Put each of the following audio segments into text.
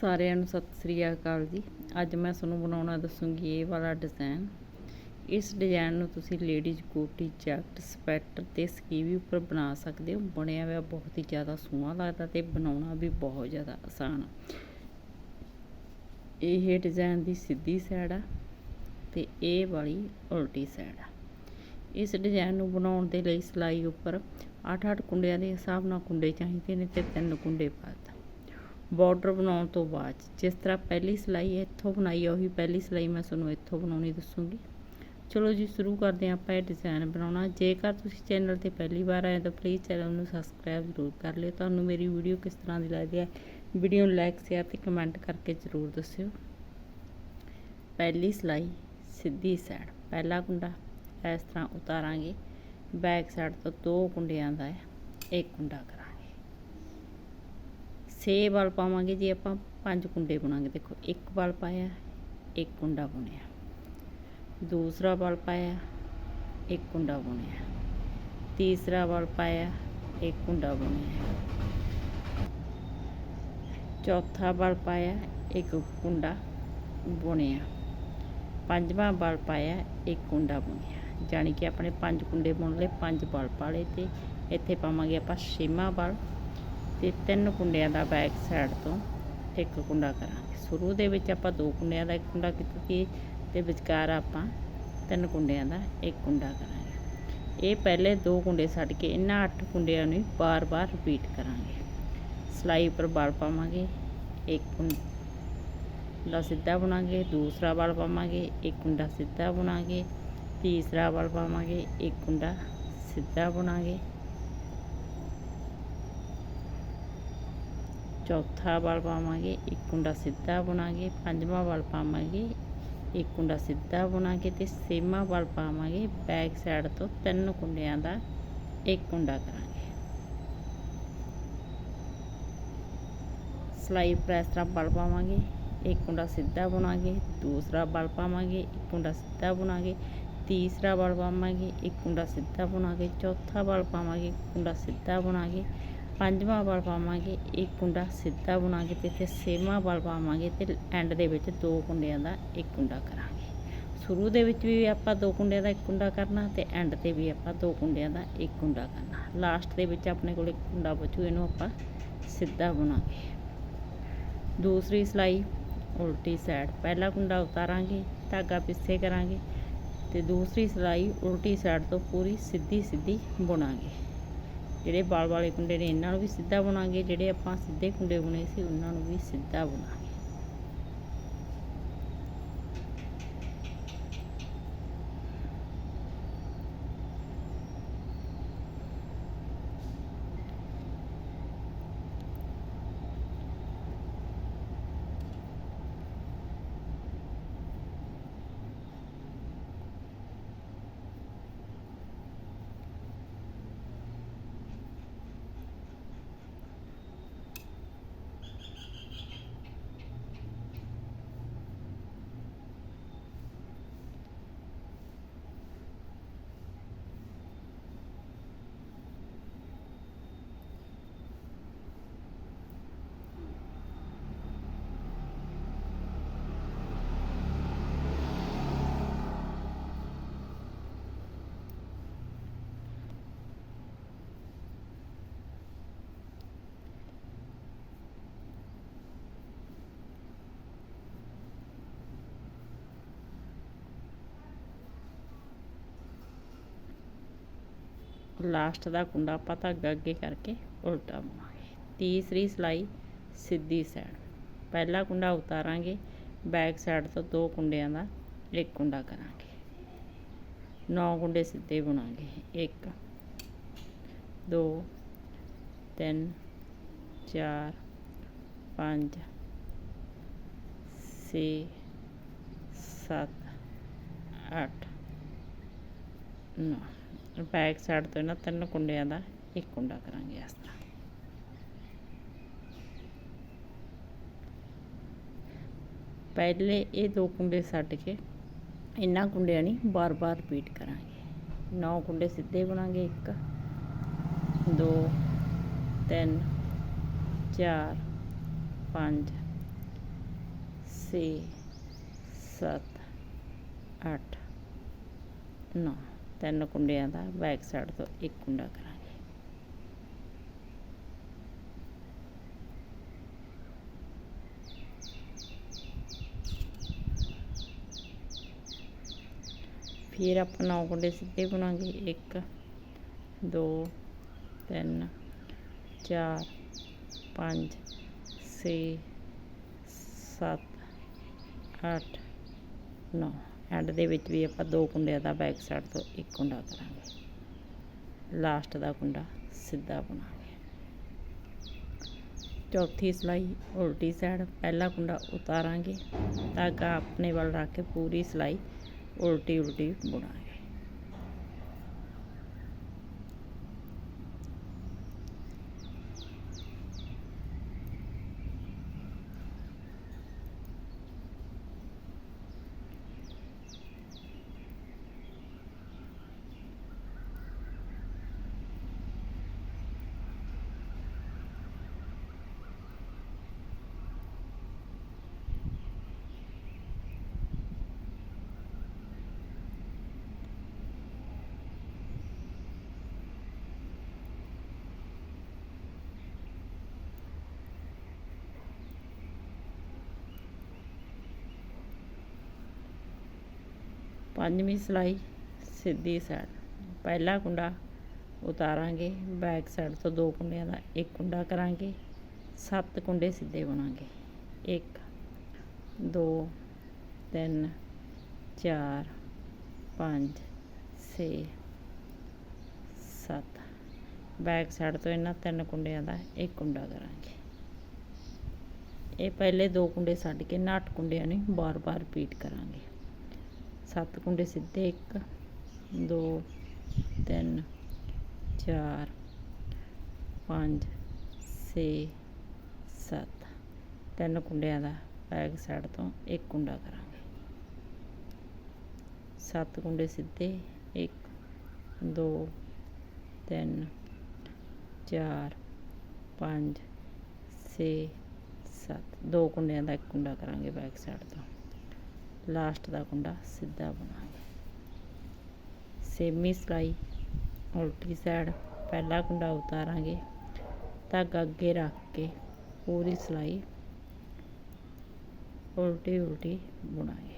ਸਾਰਿਆਂ ਨੂੰ ਸਤਿ ਸ੍ਰੀ ਅਕਾਲ ਜੀ। ਅੱਜ ਮੈਂ ਤੁਹਾਨੂੰ ਬਣਾਉਣਾ ਦੱਸੂਗੀ ਇਹ ਵਾਲਾ ਡਿਜ਼ਾਈਨ ਇਸ ਡਿਜ਼ਾਈਨ ਨੂੰ ਤੁਸੀਂ ਲੇਡੀਜ਼ ਕੋਟੀ ਜੈਕਟ ਸਵੈਟਰ ਤੇ ਸਕੀਵੀ ਉੱਪਰ ਬਣਾ ਸਕਦੇ ਹੋ। ਬਣਿਆ ਹੋਇਆ ਬਹੁਤ ਹੀ ਜ਼ਿਆਦਾ ਸੋਹਣਾ ਲੱਗਦਾ ਤੇ ਬਣਾਉਣਾ ਵੀ ਬਹੁਤ ਜ਼ਿਆਦਾ ਆਸਾਨ ਇਹ ਡਿਜ਼ਾਈਨ ਦੀ ਸਿੱਧੀ ਸਾਈਡ ਆ ਤੇ ਇਹ ਵਾਲੀ ਉਲਟੀ ਸਾਈਡ ਆ। ਇਸ ਡਿਜ਼ਾਈਨ ਨੂੰ ਬਣਾਉਣ ਦੇ ਲਈ ਸਿਲਾਈ ਉੱਪਰ 8-8 ਕੁੰਡਿਆਂ ਦੇ ਹਿਸਾਬ ਨਾਲ ਕੁੰਡੇ ਚਾਹੀਦੇ ਨੇ ਤੇ ਤਿੰਨ ਕੁੰਡੇ ਪਾ ਬਾਰਡਰ ਬਣਾਉਣ ਤੋਂ ਬਾਅਦ ਜਿਸ ਤਰ੍ਹਾਂ ਪਹਿਲੀ ਸਿਲਾਈ ਇੱਥੋਂ ਬਣਾਈ ਹੈ ਉਹੀ ਪਹਿਲੀ ਸਿਲਾਈ ਮੈਂ ਤੁਹਾਨੂੰ ਇੱਥੋਂ ਬਣਾਉਣੀ ਦੱਸੂੰਗੀ। ਚਲੋ ਜੀ, ਸ਼ੁਰੂ ਕਰਦੇ ਹਾਂ ਆਪਾਂ ਇਹ ਡਿਜ਼ਾਈਨ ਬਣਾਉਣਾ। ਜੇਕਰ ਤੁਸੀਂ ਚੈਨਲ ਤੇ ਪਹਿਲੀ ਵਾਰ ਆਏ ਤਾਂ ਪਲੀਜ਼ ਚੈਨਲ ਨੂੰ ਸਬਸਕ੍ਰਾਈਬ ਜ਼ਰੂਰ ਕਰ ਲਿਓ। ਤੁਹਾਨੂੰ ਮੇਰੀ ਵੀਡੀਓ ਕਿਸ ਤਰ੍ਹਾਂ ਦੀ ਲੱਗਦੀ ਹੈ ਵੀਡੀਓ ਨੂੰ ਲਾਈਕ ਸ਼ੇਅਰ ਤੇ ਕਮੈਂਟ ਕਰਕੇ ਜ਼ਰੂਰ ਦੱਸਿਓ। ਪਹਿਲੀ ਸਿਲਾਈ ਸਿੱਧੀ ਸਾਈਡ ਪਹਿਲਾ ਕੁੰਡਾ, ਇਸ ਤਰ੍ਹਾਂ ਉਤਾਰਾਂਗੇ। ਬੈਕ ਸਾਈਡ ਤੋਂ ਦੋ ਕੁੰਡਿਆਂ ਦਾ ਇੱਕ ਕੁੰਡਾ ਕਰਾਂ ਛੇ ਵਾਲ ਪਾਵਾਂਗੇ ਜੀ ਆਪਾਂ ਪੰਜ ਕੁੰਡੇ ਬਣਾਗੇ ਦੇਖੋ ਇੱਕ ਵਾਲ ਪਾਇਆ ਇੱਕ ਕੁੰਡਾ ਬੁਣਿਆ ਦੂਸਰਾ ਵਾਲ ਪਾਇਆ ਇੱਕ ਕੁੰਡਾ ਬੁਣਿਆ ਤੀਸਰਾ ਵਾਲ ਪਾਇਆ ਇੱਕ ਕੁੰਡਾ ਬੁਣਿਆ ਚੌਥਾ ਵਾਲ ਪਾਇਆ ਇੱਕ ਕੁੰਡਾ ਬੁਣਿਆ ਪੰਜਵਾਂ ਵਾਲ ਪਾਇਆ ਇੱਕ ਕੁੰਡਾ ਬੁਣਿਆ ਜਾਨੀ ਕਿ ਆਪਣੇ ਪੰਜ ਕੁੰਡੇ ਬੁਣ ਲਏ ਪੰਜ ਵਾਲ ਪਾਲੇ ਤੇ ਇੱਥੇ ਪਾਵਾਂਗੇ ਆਪਾਂ ਛੇਵਾਂ ਵਾਲ ਤੇ ਤਿੰਨ ਕੁੰਡਿਆਂ ਦਾ ਬੈਕ ਸਾਈਡ ਤੋਂ ਇੱਕ ਕੁੰਡਾ ਕਰਾਂਗੇ। ਸ਼ੁਰੂ ਦੇ ਵਿੱਚ ਆਪਾਂ ਦੋ ਕੁੰਡਿਆਂ ਦਾ ਇੱਕ ਕੁੰਡਾ ਕੀਤਾ ਸੀ ਤੇ ਵਿਚਕਾਰ ਆਪਾਂ ਤਿੰਨ ਕੁੰਡਿਆਂ ਦਾ ਇੱਕ ਕੁੰਡਾ ਕਰਾਂਗੇ। ਇਹ ਪਹਿਲੇ ਦੋ ਕੁੰਡੇ ਛੱਡ ਕੇ ਇਹਨਾਂ ਅੱਠ ਕੁੰਡਿਆਂ ਨੂੰ ਬਾਰ-ਬਾਰ ਰਿਪੀਟ ਕਰਾਂਗੇ। ਸਲਾਈ ਉੱਪਰ ਬਲ ਪਾਵਾਂਗੇ, ਇੱਕ ਕੁੰਡਾ ਸਿੱਧਾ ਬੁਣਾਂਗੇ, ਦੂਸਰਾ ਬਲ ਪਾਵਾਂਗੇ, ਇੱਕ ਕੁੰਡਾ ਸਿੱਧਾ ਬੁਣਾਂਗੇ, ਤੀਸਰਾ ਬਲ ਪਾਵਾਂਗੇ, ਇੱਕ ਕੁੰਡਾ ਸਿੱਧਾ ਬੁਣਾਂਗੇ। ਚੌਥਾ ਵਾਲ ਪਾਵਾਂਗੇ, ਇੱਕ ਕੁੰਡਾ ਸਿੱਧਾ ਬੁਣਾਂਗੇ, ਪੰਜਵਾਂ ਵਾਲ ਪਾਵਾਂਗੇ, ਇੱਕ ਕੁੰਡਾ ਸਿੱਧਾ ਬੁਣਾਂਗੇ ਤੇ ਛੇਵਾਂ ਵਾਲ ਪਾਵਾਂਗੇ। ਬੈਕ ਸਾਈਡ ਤੋਂ ਤਿੰਨ ਕੁੰਡਿਆਂ ਦਾ ਇੱਕ ਕੁੰਡਾ ਕਰਾਂਗੇ। ਸਲਾਈ ਪ੍ਰੈਸ ਤਰ੍ਹਾਂ ਵਾਲ ਪਾਵਾਂਗੇ, ਇੱਕ ਕੁੰਡਾ ਸਿੱਧਾ ਬੁਣਾਂਗੇ, ਦੂਸਰਾ ਵਾਲ ਪਾਵਾਂਗੇ, ਇੱਕ ਕੁੰਡਾ ਸਿੱਧਾ ਬੁਣਾਂਗੇ, ਤੀਸਰਾ ਵਾਲ ਪਾਵਾਂਗੇ, ਇੱਕ ਕੁੰਡਾ ਸਿੱਧਾ ਬੁਣਾਂਗੇ, ਚੌਥਾ ਵਾਲ ਪਾਵਾਂਗੇ, ਇੱਕ ਕੁੰਡਾ ਸਿੱਧਾ ਬੁਣਾਂਗੇ ਪੰਜਵਾਂ ਵਾਲ ਪਾਵਾਂਗੇ, ਇੱਕ ਕੁੰਡਾ ਸਿੱਧਾ ਬੁਣਾਂਗੇ ਤੇ ਇੱਥੇ ਛੇਵਾਂ ਵਾਲ ਪਾਵਾਂਗੇ ਤੇ ਐਂਡ ਦੇ ਵਿੱਚ ਦੋ ਕੁੰਡਿਆਂ ਦਾ ਇੱਕ ਕੁੰਡਾ ਕਰਾਂਗੇ। ਸ਼ੁਰੂ ਦੇ ਵਿੱਚ ਵੀ ਆਪਾਂ ਦੋ ਕੁੰਡਿਆਂ ਦਾ ਇੱਕ ਕੁੰਡਾ ਕਰਨਾ ਤੇ ਐਂਡ ਤੇ ਵੀ ਆਪਾਂ ਦੋ ਕੁੰਡਿਆਂ ਦਾ ਇੱਕ ਕੁੰਡਾ ਕਰਨਾ। ਲਾਸਟ ਦੇ ਵਿੱਚ ਆਪਣੇ ਕੋਲ ਇੱਕ ਕੁੰਡਾ ਬਚੂ, ਇਹਨੂੰ ਆਪਾਂ ਸਿੱਧਾ ਬੁਣਾਂਗੇ। ਦੂਸਰੀ ਸਿਲਾਈ, ਉਲਟੀ ਸਾਈਡ ਪਹਿਲਾ ਕੁੰਡਾ ਉਤਾਰਾਂਗੇ, ਧਾਗਾ ਪਿੱਛੇ ਕਰਾਂਗੇ ਤੇ ਦੂਸਰੀ ਸਿਲਾਈ ਉਲਟੀ ਸਾਈਡ ਤੋਂ ਪੂਰੀ ਸਿੱਧੀ ਸਿੱਧੀ ਬੁਣਾਂਗੇ। ਜਿਹੜੇ ਵਾਲ ਵਾਲੇ ਕੁੰਡੇ ਨੇ, ਇਹਨਾਂ ਨੂੰ ਵੀ ਸਿੱਧਾ ਬੁਣਾਂਗੇ, ਜਿਹੜੇ ਆਪਾਂ ਸਿੱਧੇ ਕੁੰਡੇ ਬੁਣੇ ਸੀ, ਉਹਨਾਂ ਨੂੰ ਵੀ ਸਿੱਧਾ ਬੁਣਾਂਗੇ ਲਾਸਟ ਦਾ ਕੁੰਡਾ ਆਪਾਂ ਧਾਗਾ ਅੱਗੇ ਕਰਕੇ ਉਲਟਾ ਬੁਣਾਂਗੇ ਤੀਸਰੀ ਸਿਲਾਈ ਸਿੱਧੀ ਸਾਈਡ ਪਹਿਲਾ ਕੁੰਡਾ ਉਤਾਰਾਂਗੇ। ਬੈਕ ਸਾਈਡ ਤੋਂ ਦੋ ਕੁੰਡਿਆਂ ਦਾ ਇੱਕ ਕੁੰਡਾ ਕਰਾਂਗੇ। ਨੌ ਕੁੰਡੇ ਸਿੱਧੇ ਬੁਣਾਂਗੇ। 1 2 3 4 5 6 7 8 9 ਬੈਕ ਸਾਈਡ ਤੋਂ ਇਹਨਾਂ ਤਿੰਨ ਕੁੰਡਿਆਂ ਦਾ ਇੱਕ ਕੁੰਡਾ ਕਰਾਂਗੇ ਇਸ ਤਰ੍ਹਾਂ ਪਹਿਲੇ ਇਹ ਦੋ ਕੁੰਡੇ ਛੱਡ ਕੇ ਇਹਨਾਂ ਕੁੰਡਿਆਂ ਨੂੰ ਬਾਰ-ਬਾਰ ਰਿਪੀਟ ਕਰਾਂਗੇ ਨੌ ਕੁੰਡੇ ਸਿੱਧੇ ਬਣਾਂਗੇ 1 2 3 4 5 ਛੇ ਸੱਤ ਅੱਠ ਨੌ ਤਿੰਨ ਕੁੰਡਿਆਂ ਦਾ ਬੈਕ ਸਾਈਡ ਤੋਂ ਇੱਕ ਕੁੰਡਾ ਕਰਾਂਗੇ। ਫਿਰ ਆਪਾਂ ਨੌ ਕੁੰਡੇ ਸਿੱਧੇ ਬੁਣਾਂਗੇ। ਇੱਕ, ਦੋ, ਤਿੰਨ, ਚਾਰ, ਪੰਜ, ਛੇ, ਸੱਤ, ਅੱਠ, ਨੌ। ਐਂਡ ਦੇ ਵਿੱਚ ਵੀ ਆਪਾਂ ਦੋ ਕੁੰਡਿਆਂ ਦਾ ਬੈਕ ਸਾਈਡ ਤੋਂ ਇੱਕ ਕੁੰਡਾ ਕਰਾਂਗੇ। ਲਾਸਟ ਦਾ ਕੁੰਡਾ ਸਿੱਧਾ ਬੁਣਾਂਗੇ ਚੌਥੀ ਸਿਲਾਈ ਉਲਟੀ ਸਾਈਡ ਪਹਿਲਾ ਕੁੰਡਾ ਉਤਾਰਾਂਗੇ ਧਾਗਾ ਆਪਣੇ ਵੱਲ ਰੱਖ ਕੇ ਪੂਰੀ ਸਿਲਾਈ ਉਲਟੀ ਉਲਟੀ ਬੁਣਾਂਗੇ ਪੰਜਵੀਂ ਸਿਲਾਈ ਸਿੱਧੀ ਸਾਈਡ ਪਹਿਲਾ ਕੁੰਡਾ ਉਤਾਰਾਂਗੇ ਬੈਕ ਸਾਈਡ ਤੋਂ ਦੋ ਕੁੰਡਿਆਂ ਦਾ ਇੱਕ ਕੁੰਡਾ ਕਰਾਂਗੇ, ਸੱਤ ਕੁੰਡੇ ਸਿੱਧੇ ਬਣਾਂਗੇ। ਇੱਕ, ਦੋ, ਤਿੰਨ, ਚਾਰ, ਪੰਜ, ਛੇ, ਸੱਤ। ਬੈਕ ਸਾਈਡ ਤੋਂ ਇਹਨਾਂ ਤਿੰਨ ਕੁੰਡਿਆਂ ਦਾ ਇੱਕ ਕੁੰਡਾ ਕਰਾਂਗੇ। ਇਹ ਪਹਿਲੇ ਦੋ ਕੁੰਡੇ ਛੱਡ ਕੇ ਇਹਨਾਂ ਅੱਠ ਕੁੰਡਿਆਂ ਨੂੰ ਬਾਰ-ਬਾਰ ਰਿਪੀਟ ਕਰਾਂਗੇ। ਸੱਤ ਕੁੰਡੇ ਸਿੱਧੇ, ਇੱਕ, ਦੋ, ਤਿੰਨ, ਚਾਰ, ਪੰਜ, ਛੇ, ਸੱਤ। ਤਿੰਨ ਕੁੰਡਿਆਂ ਦਾ ਬੈਕ ਸਾਈਡ ਤੋਂ ਇੱਕ ਕੁੰਡਾ ਕਰਾਂਗੇ। ਸੱਤ ਕੁੰਡੇ ਸਿੱਧੇ, ਇੱਕ, ਦੋ, ਤਿੰਨ, ਚਾਰ, ਪੰਜ, ਛੇ, ਸੱਤ। ਦੋ ਕੁੰਡਿਆਂ ਦਾ ਇੱਕ ਕੁੰਡਾ ਕਰਾਂਗੇ ਬੈਕ ਸਾਈਡ ਤੋਂ। ਲਾਸਟ ਦਾ ਕੁੰਡਾ ਸਿੱਧਾ ਬਣਾਂਗੇ ਸੇਮੀ ਸਿਲਾਈ ਉਲਟੀ ਸਾਈਡ ਪਹਿਲਾ ਕੁੰਡਾ ਉਤਾਰਾਂਗੇ। ਧਾਗਾ ਅੱਗੇ ਰੱਖ ਕੇ ਪੂਰੀ ਸਿਲਾਈ ਉਲਟੀ ਉਲਟੀ ਬੁਣਾਂਗੇ।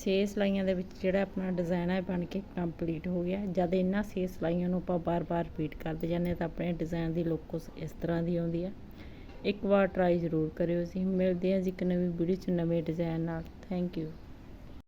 ਛੇ ਸਲਾਈਆਂ ਦੇ ਵਿੱਚ ਜਿਹੜਾ ਆਪਣਾ ਡਿਜ਼ਾਈਨ ਹੈ ਬਣ ਕੇ ਕੰਪਲੀਟ ਹੋ ਗਿਆ। ਜਦ ਇਹਨਾਂ ਛੇ ਸਲਾਈਆਂ ਨੂੰ ਆਪਾਂ ਬਾਰ-ਬਾਰ ਰਿਪੀਟ ਕਰਦੇ ਜਾਂਦੇ ਹਾਂ ਤਾਂ ਆਪਣੇ ਡਿਜ਼ਾਈਨ ਦੀ ਲੁੱਕ ਇਸ ਤਰ੍ਹਾਂ ਦੀ ਆਉਂਦੀ ਹੈ ਇੱਕ ਵਾਰ ਟਰਾਈ ਜ਼ਰੂਰ ਕਰਿਓ ਜੀ। ਮਿਲਦੇ ਹਾਂ ਜੀ ਇੱਕ ਨਵੀਂ ਵੀਡੀਓ 'ਚ ਨਵੇਂ ਡਿਜ਼ਾਈਨ ਨਾਲ। Thank you